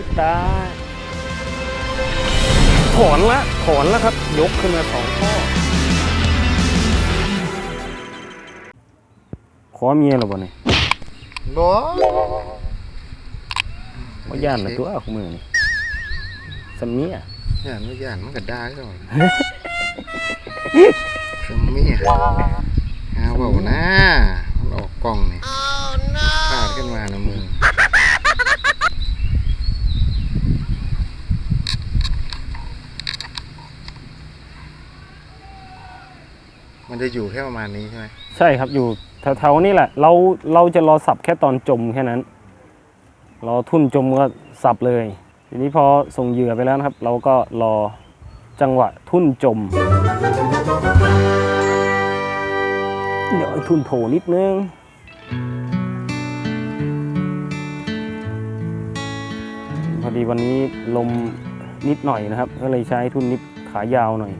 ให้ตายถอนละถอนแล้วครับ ยกขึ้นมาสองข้อขอเมียหรอบ่เนี่ยบ่ว่าย่านละตัวของมือนี่สำเนียย่านไม่ย่านมันก็ได้ก็สมีหาเบานะมันออกกล้องนี่พลาดขึ้นมานะมึงมัน จะอยู่แค่ประมาณนี้ใช่ไหมใช่ครับอยู่แถวๆนี่แหละ เราเราจะรอสับแค่ตอนจมแค่นั้นรอทุ่นจมก็สับเลย ทีนี้พอส่งเหยื่อไปแล้วนะครับ เราก็รอจังหวะทุ่นจมเดี๋ยวทุ่นโผล่นิดนึงพอดีวันนี้ลมนิดหน่อยนะครับ ก็เลยใช้ทุ่นนิดขายาวหน่อย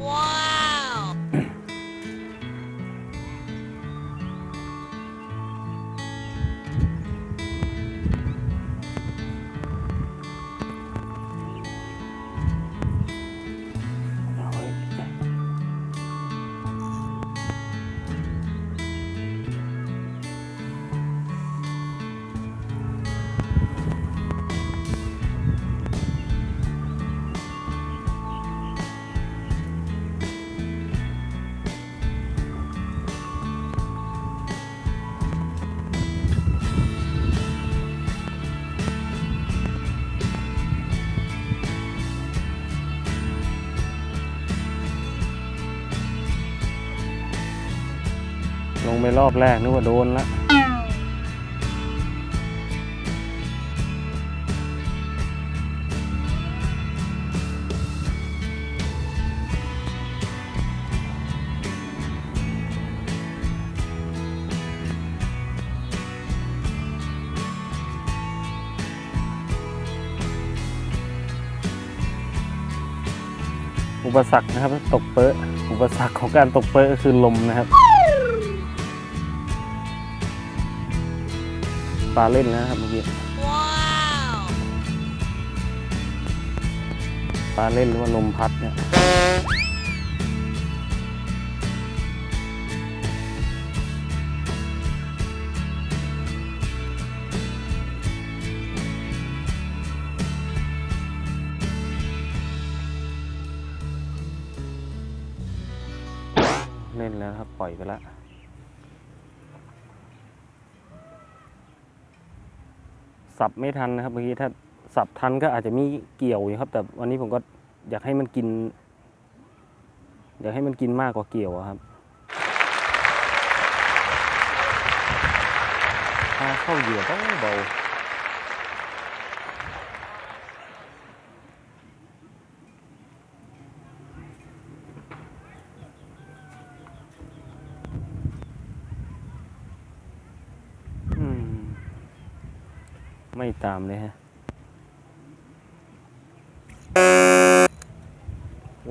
งไปรอบแรกนึกว่าโดนละอุปสรรคนะครับตกเปอะอุปสรรคของการตกเปอะก็คือลมนะครับ ปลาเล่นแล้วนะครับเมื่อกี้ปลาเล่นหรือว่าลมพัดเนี่ยเล่นแล้วครับ ปล่อยไปแล้ว สับไม่ทันนะครับบางทีถ้าสับทันก็อาจจะมีเกี่ยวอยู่ครับ แต่วันนี้ผมก็อยากให้มันกิน อยากให้มันกินมากกว่าเกี่ยวครับถ้าเข้าเหยื่อต้องเบา ไม่ตามเลยฮะ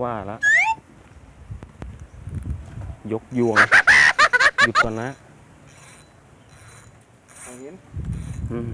ว่าแล้วยกยวง หยุดก่อนนะเห็นอืม